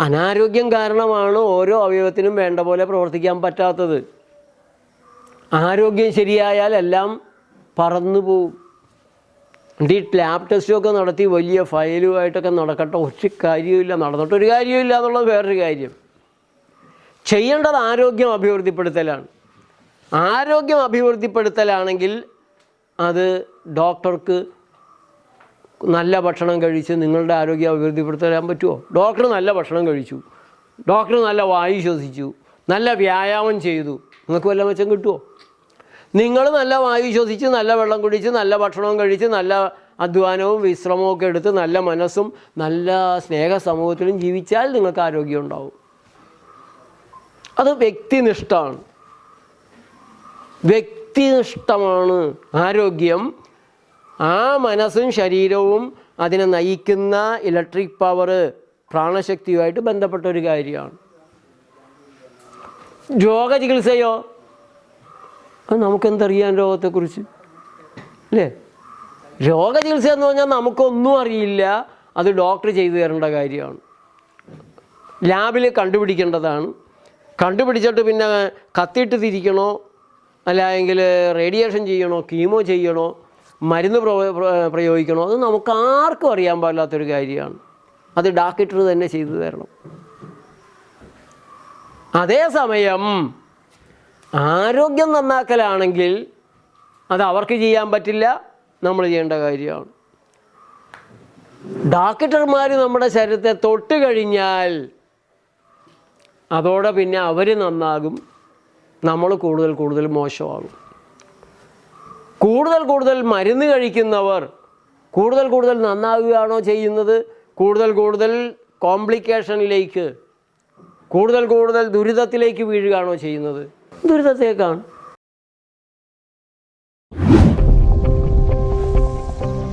അനാരോഗ്യം കാരണമാണ് ഓരോ അവയവത്തിനും വേണ്ട പോലെ പ്രവർത്തിക്കാൻ പറ്റാത്തത്. ആരോഗ്യം ശരിയായാൽ എല്ലാം പറന്നു പോവും. എന്നിട്ട് ഈ ലാബ് ടെസ്റ്റൊക്കെ നടത്തി വലിയ ഫയലുമായിട്ടൊക്കെ നടക്കട്ടെ. ഒരു കാര്യമില്ല നടന്നിട്ടൊരു കാര്യമില്ല എന്നുള്ളത് വേറൊരു കാര്യം. ചെയ്യേണ്ടത് ആരോഗ്യം അഭിവൃദ്ധിപ്പെടുത്തലാണ്. ആരോഗ്യം അഭിവൃദ്ധിപ്പെടുത്തലാണെങ്കിൽ അത് ഡോക്ടർക്ക് നല്ല ഭക്ഷണം കഴിച്ച് നിങ്ങളുടെ ആരോഗ്യം അഭിവൃദ്ധിപ്പെടുത്താൻ പറ്റുമോ? ഡോക്ടർ നല്ല ഭക്ഷണം കഴിച്ചു. ഡോക്ടർ നല്ല വായു ശ്വസിച്ചു. നല്ല വ്യായാമം ചെയ്തു. നിങ്ങൾക്ക് വല്ല മെച്ചം കിട്ടുമോ നിങ്ങൾ നല്ല വായു ശ്വസിച്ച് നല്ല വെള്ളം കുടിച്ച് നല്ല ഭക്ഷണവും കഴിച്ച് നല്ല അധ്വാനവും വിശ്രമവും ഒക്കെ എടുത്ത് നല്ല മനസ്സും നല്ല സ്നേഹ സമൂഹത്തിലും ജീവിച്ചാൽ നിങ്ങൾക്ക് ആരോഗ്യം ഉണ്ടാവും. അത് വ്യക്തിനിഷ്ഠമാണ് വ്യക്തിനിഷ്ഠമാണ് ആരോഗ്യം ആ മനസ്സും ശരീരവും അതിനെ നയിക്കുന്ന ഇലക്ട്രിക് പവർ പ്രാണശക്തിയുമായിട്ട് ബന്ധപ്പെട്ട ഒരു കാര്യമാണ്. രോഗ ചികിത്സയോ? അത് നമുക്കെന്തറിയാൻ രോഗത്തെക്കുറിച്ച്? അല്ലേ? രോഗ ചികിത്സ എന്ന് പറഞ്ഞാൽ നമുക്കൊന്നും അറിയില്ല. അത് ഡോക്ടർ ചെയ്തു തരേണ്ട കാര്യമാണ്. ലാബിൽ കണ്ടുപിടിക്കേണ്ടതാണ്. കണ്ടുപിടിച്ചിട്ട് പിന്നെ കത്തിയിട്ട് തിരിക്കണോ? അല്ലെങ്കിൽ റേഡിയേഷൻ ചെയ്യണോ? കീമോ ചെയ്യണോ? മരുന്ന് പ്രോ- പ്രയോഗിക്കണോ? അത് നമുക്ക് ആർക്കും അറിയാൻ പാടില്ലാത്തൊരു കാര്യമാണ്. അത് ഡാക്ടർ തന്നെ ചെയ്തു തരണം. അതേസമയം ആരോഗ്യം നന്നാക്കലാണെങ്കിൽ അത് അവർക്ക് ചെയ്യാൻ പറ്റില്ല നമ്മൾ ചെയ്യേണ്ട കാര്യമാണ്. ഡാക്ടർമാർ നമ്മുടെ ശരീരത്തെ തൊട്ട് കഴിഞ്ഞാൽ അതോടെ പിന്നെ അവർ നന്നാകും. നമ്മൾ കൂടുതൽ കൂടുതൽ മോശമാകും. കൂടുതൽ കൂടുതൽ മരുന്ന് കഴിക്കുന്നവർ കൂടുതൽ കൂടുതൽ നന്നാവുകയാണോ ചെയ്യുന്നത്? കൂടുതൽ കൂടുതൽ കോംപ്ലിക്കേഷനിലേക്ക് കൂടുതൽ കൂടുതൽ ദുരിതത്തിലേക്ക് വീഴുകയാണോ ചെയ്യുന്നത്? ദുരിതത്തേക്കാണ്